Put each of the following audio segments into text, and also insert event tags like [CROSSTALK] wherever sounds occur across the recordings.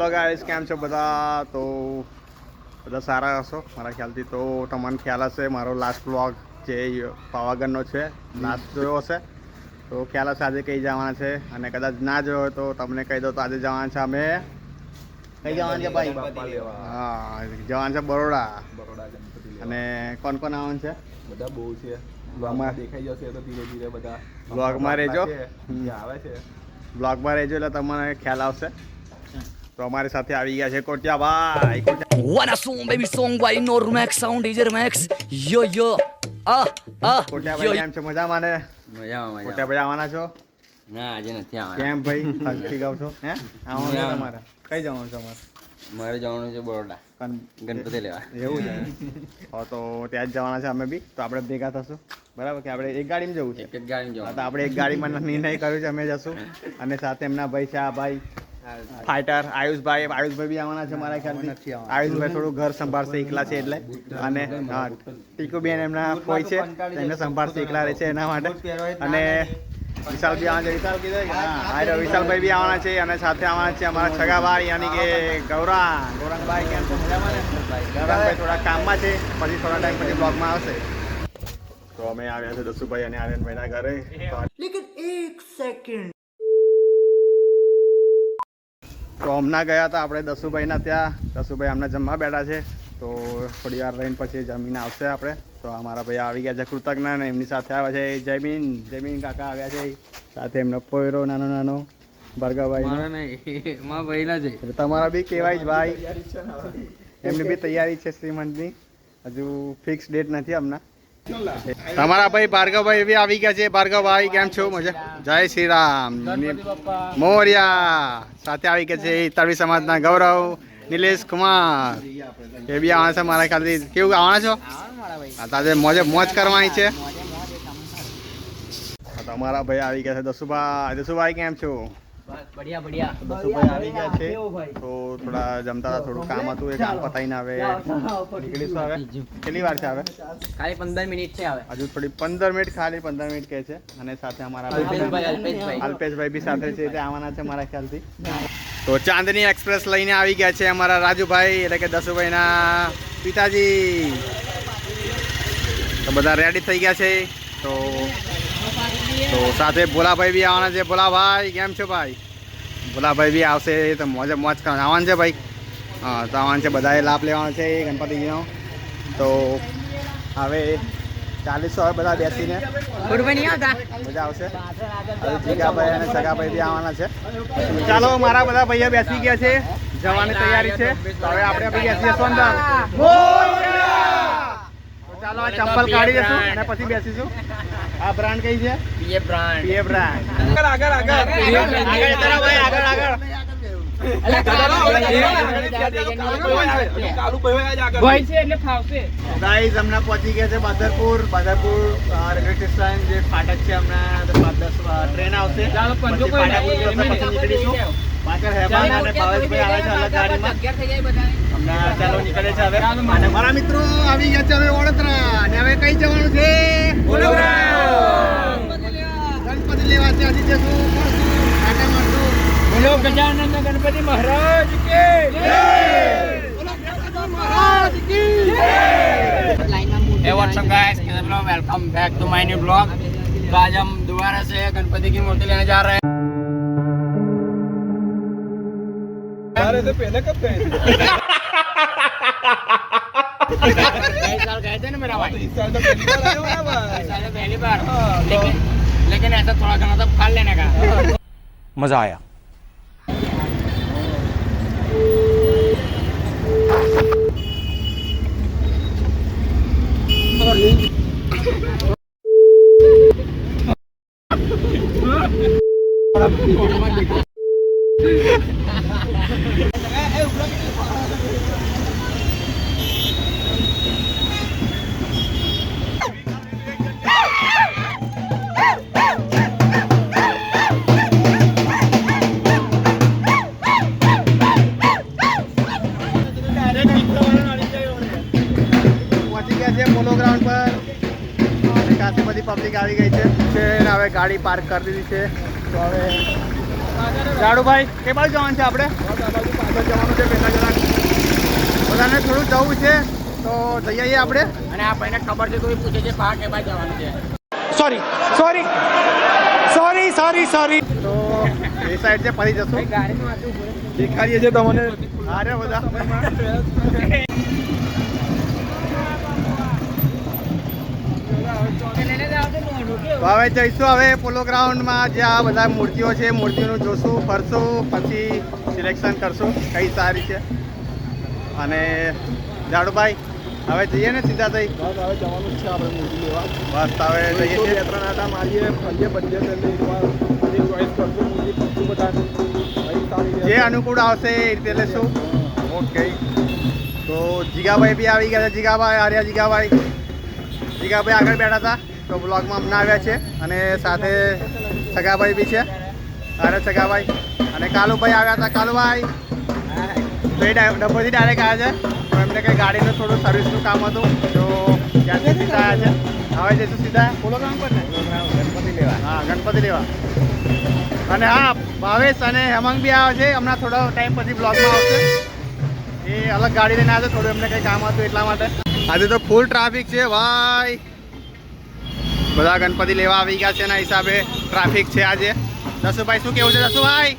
Hello guys કેમ છો બધા? તો બધા સારા હશો? મારા ખ્યાલથી તો તમને ખ્યાલ હશે મારો લાસ્ટ બ્લોગ જે પાવાગઢનો છે લાસ્ટ જોયો હશે. તો ખ્યાલ હશે આજે કઈ જવાના છે અને કદાચ ના જોયો તો તમને કહી દો તો આજે જવાના છે અમે. કઈ જવાના છે ભાઈ? હા જવાના છે બરોડા. બરોડા અને કોણ કોણ આવવાનું છે? બધા બહુ છે. દેખાઈ જશે તો ધીરે ધીરે બધા. બ્લોગમાં રહેજો. આવે છે. બ્લોગમાં રહેજો એટલે તમને ખ્યાલ આવશે. તો અમારી સાથે આવી ગયા છે કોટિયાભાઈ. Kotiya song baby song song by Normax sound ડીજર max yo yo આ આ yo કોટિયાભાઈ કેમ છો? મજામાં ને? મજામાં મજામાં. કોટિયાભાઈ આવવાના છો? ના આજે નથી આવવાના. કેમ ભાઈ? થાકી ગાવ છો? હે? આવવાનું છે તમારે? કઈ જવાનું છે અમારે? મારે જવાનું છે બરોડા. ગણપતિ લેવા. એવું છે? [LAUGHS] હા તો ત્યાં જ જવાના છે અમે બી. તો આપણે ભેગા થશું. બરાબર કે આપણે એક ગાડીમાં જવું છે? એક ગાડીમાં જવું તો આપણે એક ગાડીમાં નિર્ણય કર્યો છે અમે જશું. અને સાથે એમના ભાઈ છે આ ભાઈ. ફાઈટર આયુષભાઈ આયુષભાઈ બી આવવાના છે મારા ખ્યાલથી. આયુષભાઈ થોડું ઘર સંભાળશે એકલા છે એટલે. અને હા ટીકુબેન એમના કોઈ છે એમને સંભાળશે એકલા રહે છે એના માટે. અને વિશાલ બી આવવાના છે. વિશાલ કીધું વિશાલભાઈ બી આવવાના છે અને સાથે આવવાના છે અમારા છગાભાઈ યાની કે ગૌરાંગ. ગૌરાંગભાઈ કેમ છો? મજામાં ને? ગૌરાંગભાઈ થોડા કામમાં છે પછી થોડા ટાઈમ પછી બ્લોગમાં આવશે. તો અમે આવ્યા છે દસુભાઈ અને આર્યનભાઈના ઘરે. તો હમણાં ગયા હતા આપણે દસુભાઈના ત્યાં. દસુભાઈ અમને જમવા બેઠા છે. તો થોડી વાર રહીને પછી જમીન આવશે આપણે. તો અમારા ભાઈ આવી ગયા છે કૃતજ્ઞ ને એમની સાથે આવ્યા છે. જયમીન જયમીન કાકા આવ્યા છે. સાથે એમનો પોયરો નાનો નાનો ભાર્ગવભાઈ ભાઈના છે. તમારા બી કહેવાય જ ભાઈ. એમની બી તૈયારી છે શ્રીમંતની. હજુ ફિક્સ ડેટ નથી હમણાં. તમારા ભાઈ ભાર્ગવભાઈ બી આવી ગયા છે. ભાર્ગવભાઈ, કેમ છો? મજા જય શ્રી રામ. મોરિયા સાથે આવી ગયા છે તળવી સમાજના ગૌરવ નિલેશ કુમાર. એ બી આવવાના છે મારા ખ્યાલથી. કેવું આવવાના છો? તાજે મોજે મોજ કરવાની છે. તમારા ભાઈ આવી ગયા છે. દસુભાઈ દસુભાઈ કેમ છો? બઢિયા બઢિયા. દસુભાઈ આવી ગયા છે. તો થોડા જમતા હતા થોડું કામ હતું એ કામ પતાઈને આવે. નીકળીશું આવે કેટલી વાર છે આવે ખાલી 15 મિનિટ છે આવે હજુ થોડી પંદર મિનિટ ખાલી પંદર મિનિટ કે છે. અને સાથે અમારા અલ્પેશભાઈ, બી સાથે છે તે આવવાના છે મારા ખ્યાલથી. તો ચાંદની એક્સપ્રેસ લઈને આવી ગયા છે અમારા રાજુભાઈ એટલે કે દસુભાઈના પિતાજી. તો બધા રેડી થઈ ગયા છે. તો તો સાથે ભોલાભાઈ બી આવવાના છે. ભોલાભાઈ કેમ છો ભાઈ? ભોલાભાઈ બી આવશે. તો મોજે મોજ કરવા આવવાનું છે ભાઈ. હા તો આવવાનું છે. બધાએ લાભ લેવાનો છે ગણપતિજીનો. તો હવે ચાલીસો હવે બધા બેસીને મજા આવશે. જીગાભાઈ અને સગાભાઈ બી આવવાના છે. ચાલો મારા બધા ભાઈઓ બેસી ગયા છે. જવાની તૈયારી છે. તો હવે આપણે બેસી જશું અંદર ચાલો આ ચંપલ કાઢી જશું અને પછી બેસીશું. આ બ્રાન્ડ કઈ છે? PA brand. PA brand. આગળ આગળ આગળ. આગળ જરા ભાઈ આગળ આગળ પહોંચી ગયા છે બાદરપુર. બાદરપુર રેલવે સ્ટેશન જે ફાટક છે હમણાં ટ્રેન આવશે. ચાલો, પંજો પછી કોઈ ફાટક નહીં. ઉતરતા પછી નીકળીશું. પાછળ હેબાન અને ભાવેશભાઈ આવે છે અલગ ગાડીમાં. હમણાં ચાલો નીકળે છે હવે. અને મારા મિત્રો આવી ગયા છે હવે વડોદરા. અને હવે કઈ જવાનું છે? ગણપતિ લેવા છે હજી જશું મળશું આટા મારશું બોલો ગજાનંદ ગણપતિ મહારાજ કે Hey, what's up guys? कैसे लोग welcome back to my new blog तो आज हम दोबारा से गणपति की मूर्ति लेने जा रहे हैं अरे तो पहले कब गए थे गए साल गए थे ना मेरा भाई इस साल तो पहली बार आए हो ना भाई इस साल तो पहली बार लेकिन लेकिन ऐसा थोड़ा खाना था खा लेने का मजा आया Eh, eh, ulang બધી પબ્લિક આવી ગઈ છે. છે હવે ગાડી પાર્ક કરી દીધી છે. તો હવે જાડુભાઈ કે બાજુ જવાનું છે આપણે? પાછળ જવાનું છે પહેલાં જરાક બધાને થોડું જવું છે તો જઈ આવીએ આપણે. અને આ ભાઈને ખબર છે તો એ પૂછે છે પા કે બાજુ જવાનું છે. Sorry sorry sorry sorry sorry તો એ સાઈડ છે ફરી જશું. દેખાડીએ છે તમને. અરે બધા. હવે જઈશું હવે પોલો ગ્રાઉન્ડમાં જે આ બધા મૂર્તિઓ છે મૂર્તિઓનું જોશું ફરશું પછી સિલેક્શન કરશું કઈ સારી છે. અને જાડુભાઈ હવે જઈએ ને સીધા થઈ બસ હવે જવાનું છે આપણે મૂર્તિ લેવા. બસ હવે જઈએ છીએ. ત્રણ આટા મારીએ ફરીએ બધે એટલે એકવાર ચોઈસ કરશું મૂર્તિ જે અનુકૂળ આવશે એ રીતે લેશું. ઓકે તો જીગાભાઈ બી આવી ગયા છે જીગાભાઈ આર્યા જીગાભાઈ. જીગાભાઈ આગળ બેઠા હતા. તો બ્લોગમાં હમણાં આવ્યા છે અને સાથે સગાભાઈ બી છે. અરે સગાભાઈ. અને કાલુભાઈ આવ્યા હતા. કાલુભાઈ. તો એ ડબ્બોથી ડાયરેક્ટ આવ્યા છે. તો એમને કંઈ ગાડીનું થોડું સર્વિસનું કામ હતું. તો ત્યાંથી સીધા આવ્યા છે. હવે જઈશું સીધા. ગ્રાઉન્ડ પર ને. ગણપતિ લેવા. હા ગણપતિ લેવા. અને હા ભાવેશ અને હેમંગ બી આવે છે. હમણાં થોડો ટાઈમ પછી બ્લોગમાં આવશે. એ અલગ ગાડી લઈને આવે છે. થોડું એમને કંઈ કામ હતું એટલા માટે. આજે તો ફૂલ ટ્રાફિક છે ભાઈ. બધા ગણપતિ લેવા આવી ગયા છે એના હિસાબે ટ્રાફિક છે આજે. દસુભાઈ શું કેવું છે જસુભાઈ?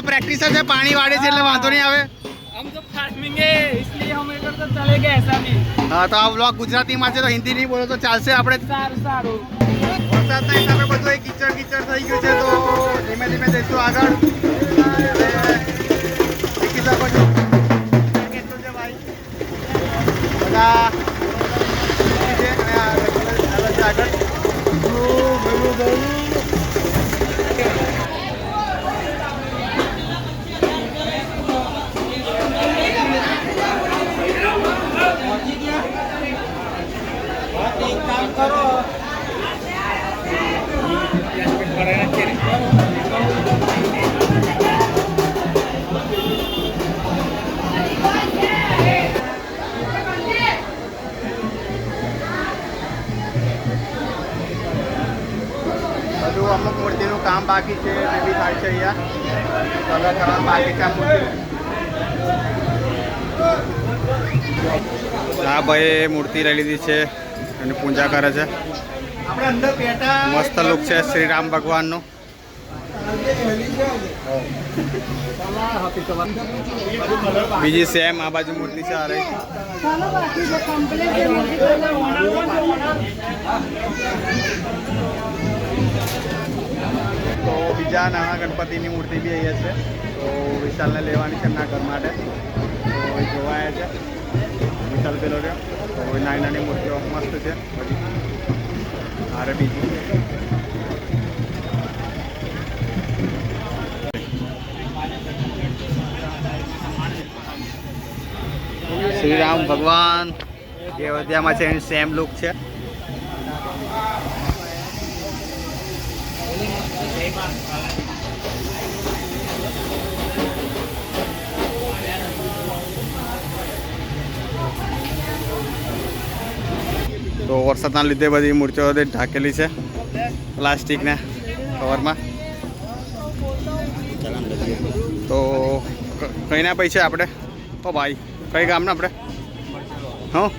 તો પ્રેક્ટિસ છે પાણી વાળે છે એટલે વાંધો નહીં આવે. હા તો આ બ્લોગ ગુજરાતીમાં છે તો હિન્દી નહીં બોલો તો ચાલશે આપણે. વરસાદના હિસાબે બધું એક કીચડ કીચડ થઈ ગયું છે તો ધીમે ધીમે જઈશું આગળ. બધા. આગળ. બધું અમુક મૂર્તિનું કામ બાકી છે બી થાય છે અહીંયા. કલર કરવાનું બાકી છે મૂર્તિ હા ભાઈ મૂર્તિ લઈ લીધી છે. અને પૂજા કરે છે. મસ્ત લુક છે શ્રી રામ ભગવાનનું. બીજી સેમ આ બાજુ મૂર્તિ છે અરે તો બીજા નાના ગણપતિની મૂર્તિ બી અહીંયા છે. તો વિશાલને લેવાની છે એમના ઘર માટે. તો જોવાયા છે. વિશાલ પેલો રહ્યો. તો નાની નાની મૂર્તિઓ મસ્ત છે. બધી અરે બીજી. શ્રી રામ ભગવાન. અયોધ્યામાં છે એની સેમ લુક છે. તો વરસાદના લીધે બધી મૂર્તિઓ ઢાંકેલી છે પ્લાસ્ટિકના કવરમાં. તો કઈના પૈસા આપણે? ઓ ભાઈ, કઈ ગામના આપણે? હં?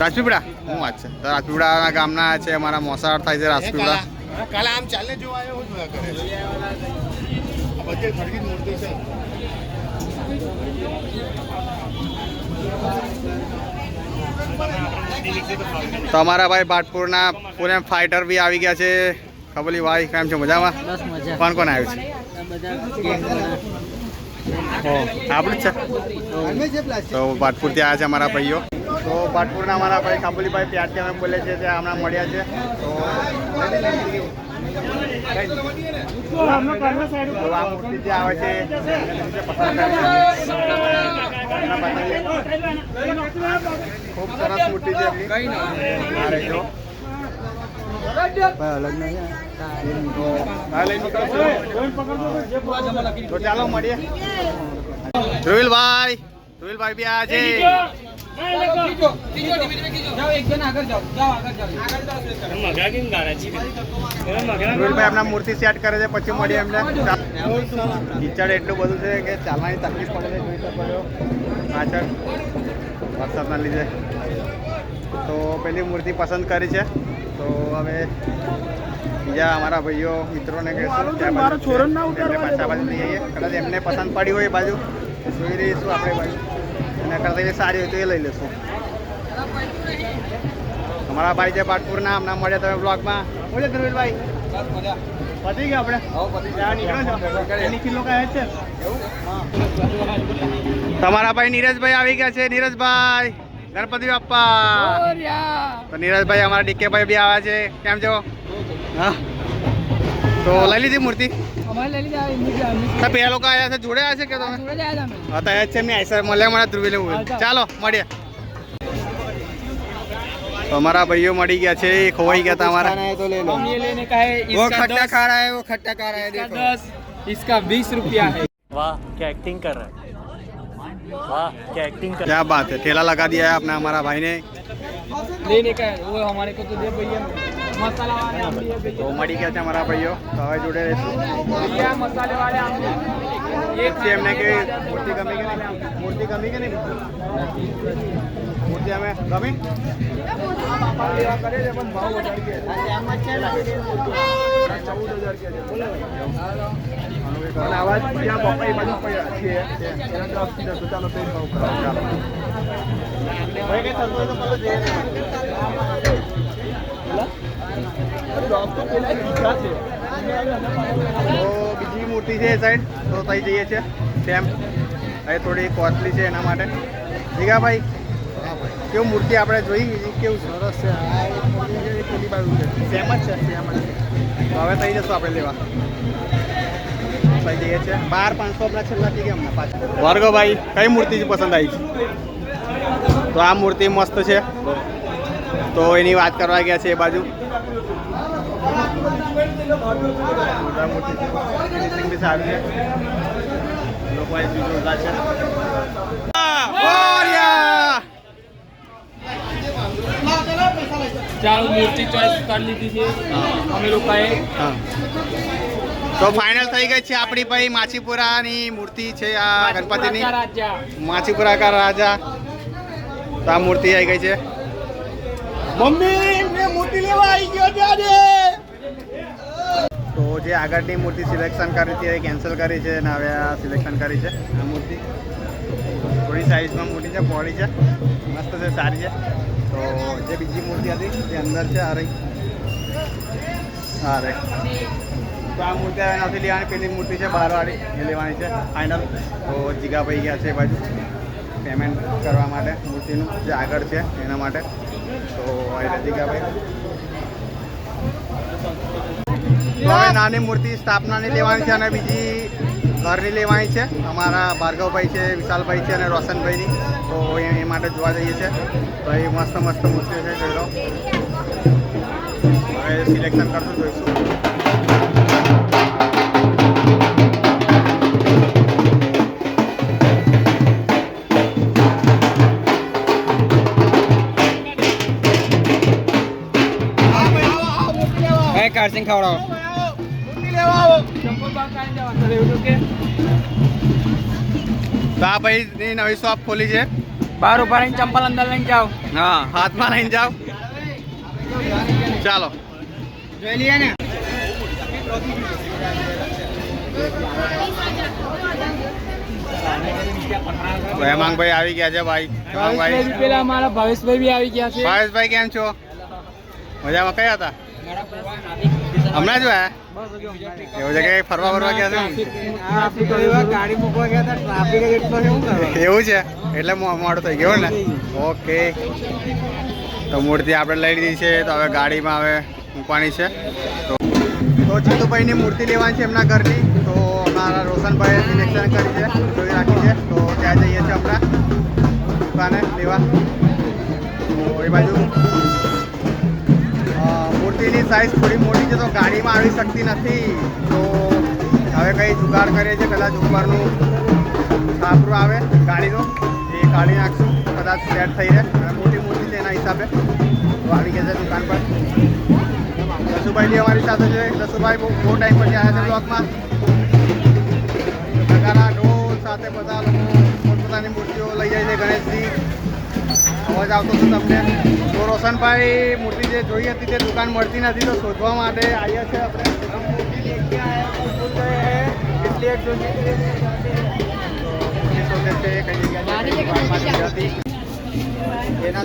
રાજપીપળા? શું વાત છે. તો રાજપીપળાના ગામના છે, અમારા મોસાળ થાય છે રાજપીપળા. કાલે આમ તો અમારા ભાઈ ભાટપુરના પુણે ફાઇટર બી આવી ગયા છે. ખબલી ભાઈ કેમ છે? મજામાં? કોણ કોણ આવ્યું છે? આપણું જ છે? તો ભાટપુર ત્યાં આવ્યા છે અમારા ભાઈઓ. તો ભાટપુરના અમારા ભાઈ કાબુલીભાઈ પ્યારથી અમે બોલે છે ત્યાં હમણાં મળ્યા છે. તો ખૂબ સરસ મૂર્તિ છે આ રહી જો. તો ચાલો મળીએ ધ્રુવિલભાઈ ધ્રુવિલભાઈ બી આજે આપણા મૂર્તિ સેટ કરે છે પછી મળીએ એમને. કિચડ એટલું બધું છે કે ચાલવાની તકલીફ પડે છે જોઈ શકો છો પાછળ વરસાદના લીધે. તો પેલી મૂર્તિ પસંદ કરી છે. તો હવે બીજા અમારા ભાઈઓ મિત્રોને કહેશું મારો બાજુ પાછા બાજુ લઈ આવીએ. કદાચ એમને પસંદ પડી હોય બાજુ. જોઈ રહીશું આપણે બાજુ. અને કરતા જે સારી હોય તો એ લઈ લેશું. અમારા ભાઈ છે પાટપુરના હમણાં મળ્યા તમે બ્લોગમાં બોલે છે પતી ગયા આપણે. નીકળો છો. એની કિલો કાંઈ છે તમારા ભાઈ નીરજભાઈ આવી ગયા છે. નીરજભાઈ ગણપતિ બાપ્પા. તો નીરજભાઈ અમારા ડીકે ભાઈ બી આવ્યા છે. કેમ છો? હા. તો લઈ લીધી મૂર્તિ તો પેલા લોકો આવ્યા છે જોડે આવ્યા છે કે તમે હા તો જ છે મેં આઈસર મળ્યા મને ધ્રુવી લેવું ચાલો મળીએ તો અમારા ભાઈઓ મળી ગયા છે એ ખોવાઈ ગયા હતા અમારા हम ये लेने का है वो इसका खट्टा दस खा रहा है वो खट्टा खा रहा है इसका देखो दस इसका बीस रुपया है वाह क्या एक्टिंग कर रहा है वाह क्या एक्टिंग कर क्या बात है ठेला लगा दिया है आपने हमारा भाई ने लेने का है वो हमारे को तो दे भैया मसाला वाले हम लिए તો भैया મળી ગયા છે અમારા ભાઈઓ તો હવે જોડે રહીશું भैया मसाले वाले हम ये છે એમને કે મૂર્તિ ગમી કે નહીં મૂર્તિ ગમી કે નહીં મૂર્તિ અમે ગમી અને આવાજ ત્યાં પપ્પા એ બાજુ પડ્યા છે એના તરફથી જતો ચાલો તે ભાવ કરો ચાલો ભાઈ કઈ થતું હોય તો પેલું જઈએ ને. જોબ તો પેલા ઈચ્છા છે. તો બીજી મૂર્તિ છે એ સાઈડ તો થઈ જઈએ છે સેમ એ થોડી કોસ્ટલી છે એના માટે. જીગાભાઈ કેવું મૂર્તિ આપણે જોઈ? કેવું સરસ છે. આ પેલી બાજુ છે. સેમ જ છે સેમ જ છે. તો હવે થઈ જશું આપણે લેવા. બાર પાંચસો આપણા છેલ્લા થઈ ગયા પાછા વર્ગભાઈ કઈ મૂર્તિ પસંદ આવી? છે તો આ મૂર્તિ મસ્ત છે. તો એની વાત કરવા ગયા છે એ બાજુ. ચાલો મૂર્તિ ચોઈસ કરી લીધી છે. અમે અહીં તો ફાઇનલ થઈ ગઈ છે આપણી ભાઈ માછીપુરાની મૂર્તિ છે આ ગણપતિની. માછીપુરાકા રાજા. તો આ મૂર્તિ આવી ગઈ છે. મમ્મી મેં મૂર્તિ લેવા આવી ગયો ત્યારે. તો જે આગળની મૂર્તિ સિલેક્શન કરી હતી એ કેન્સલ કરી છે અને હવે આ સિલેક્શન કરી છે આ મૂર્તિ. થોડી સાઇઝમાં મોટી છે બોડી છે. મસ્ત છે સારી છે. તો જે બીજી મૂર્તિ હતી તે અંદર છે આ રહી. આ રહી. તો આ મૂર્તિ નથી લેવાની પેલી મૂર્તિ છે બારવાળી એ લેવાની છે ફાઇનલ તો જીગાભાઈ ગયા છે એ બાજુ. પેમેન્ટ કરવા માટે મૂર્તિનું, જે આગળ છે એના માટે. તો એટલે જીગાભાઈ હવે નાની મૂર્તિ સ્થાપનાની લેવાની છે અને બીજી ઘરની લેવાની છે. અમારા ભાર્ગવભાઈ છે, વિશાલભાઈ છે અને રોશનભાઈની. તો એ માટે જોવા જઈએ છે. તો એ મસ્ત મસ્ત મૂર્તિઓ છે, જોઈ લો. હવે સિલેક્શન કરશું, જોઈશું. પાર્સિંગ ખવડાવો. તો ભાઈ નવી શોપ ખોલી છે. બાર ઊભા રહીને ચંપલ અંદર લઈને જાઓ. હા હાથમાં લઈને જાઓ. ચાલો. જોઈ લઈએ ને. આવી ગયા છે ભાઈ. હેમાંગભાઈ પેલા ભાવેશભાઈ બી આવી ગયા છે. ભાવેશભાઈ કેમ છો? મજામાં? કયા હતા? હમણાં જ એવું છે કે ફરવા ફરવા ગયા છે એવું છે એટલે મોડું થઈ ગયું ને? ઓકે. તો મૂર્તિ આપણે લઈ લીધી છે તો હવે ગાડીમાં હવે મૂકવાની છે. તો તો જીતુભાઈની મૂર્તિ લેવાની છે એમના ઘરની. તો અમારા રોશનભાઈ સિલેક્શન કરી છે જોઈ રાખી છે. તો ત્યાં જઈએ છીએ આપણા. દુકાને લેવા. તો એ બાજુ મૂર્તિની સાઇઝ થોડી મોટી છે, તો ગાડીમાં આવી શકતી નથી. તો હવે કંઈ જુગાડ કરીએ છીએ, કદાચ ઉપરનું છાપરું આવે, ગાડીનું. એ કાઢી નાખશું, કદાચ સેટ થઈ રહે મોટી મોટી છે એના હિસાબે. તો આવી ગયા છે દુકાન પર. દસુભાઈ બી અમારી સાથે છે. દસુભાઈ બહુ બહુ ટાઈમ પછી આવ્યા છે બ્લોકમાં નગારા ઢોલ સાથે બધા લોકો પોતપોતાની મૂર્તિઓ લઈ જાય છે ગણેશજી. અવાજ આવતો હતો તમને. તો રોશનભાઈ મૂર્તિ જે જોઈ હતી તે દુકાન મળતી નથી, તો શોધવા માટે આવ્યા છે આપણે. એના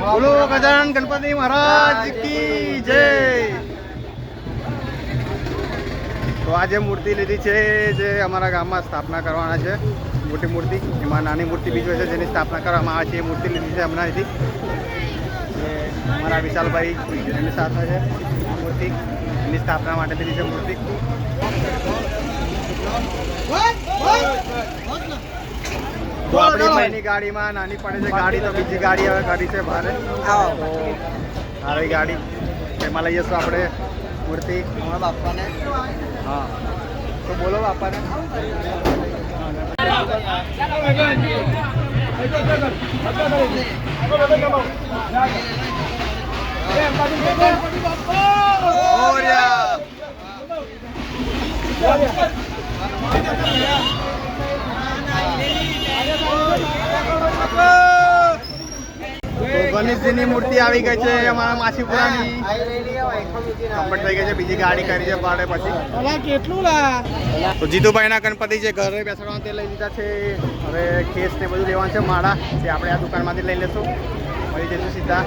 બોલો ગજાનન ગણપતિ મહારાજ કી જય. તો આ જે મૂર્તિ લીધી છે જે અમારા ગામમાં સ્થાપના કરવાના છે મોટી મૂર્તિ એમાં નાની મૂર્તિ બીજું છે જેની સ્થાપના કરવામાં આવે છે એ મૂર્તિ લીધી છે હમણાં અહીંથી અમારા વિશાલભાઈ એમની સાથે છે આ મૂર્તિ એની સ્થાપના માટે લીધી છે મૂર્તિ. તો આપણી ભાઈની ગાડીમાં નાની પડે છે ગાડી તો બીજી ગાડી હવે કરી છે ભારે. આવી. ગાડી એમાં લઈ જશું આપણે મૂર્તિ. બાપાને. હા. તો બોલો બાપાને. તો ગણેશજીની મૂર્તિ આવી ગઈ છે અમારા માછીપુરાની. કમ્પ્લીટ થઈ ગઈ છે બીજી ગાડી કરી છે ભાડે પછી. તો જીતુભાઈના ગણપતિ જે ઘરે બેસાડવા તે લઈ લીધા છે. હવે કેસ ને બધું લેવાનું છે માળા તે આપણે આ દુકાનમાંથી લઈ લેશું. મળી જઈશું સીધા.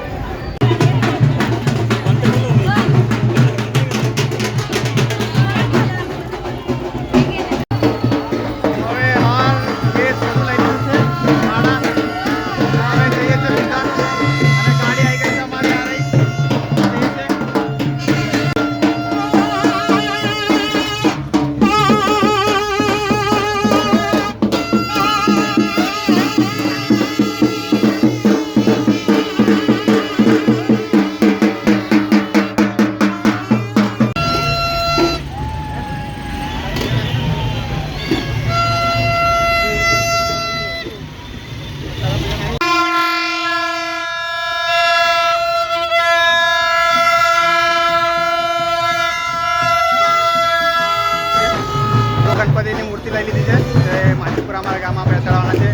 લઈ લીધી છે, જે માછીપુરા અમારા ગામમાં બેસાડવાના છે.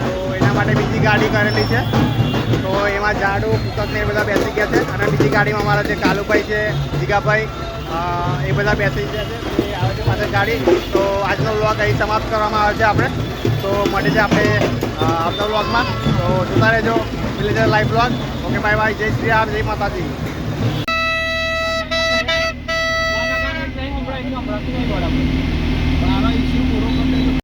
તો એના માટે બીજી ગાડી કરેલી છે. તો એમાં ઝાડુ પુસ્તક ને એ બધા બેસી ગયા છે. અને બીજી ગાડીમાં અમારા જે કાલુભાઈ છે, જીગાભાઈ એ બધા બેસી ગયા છે. એ આવે છે પાછળ ગાડી. તો આજનો વ્લોગ અહીં સમાપ્ત કરવામાં આવે છે આપણે. તો મળી છે આપણે આવતા વ્લોગમાં. તો જોતા રહેજો. Villager live vlog okay bye bye જય શ્રી રામ, જય માતાજી. ઇસ્યુ પૂરો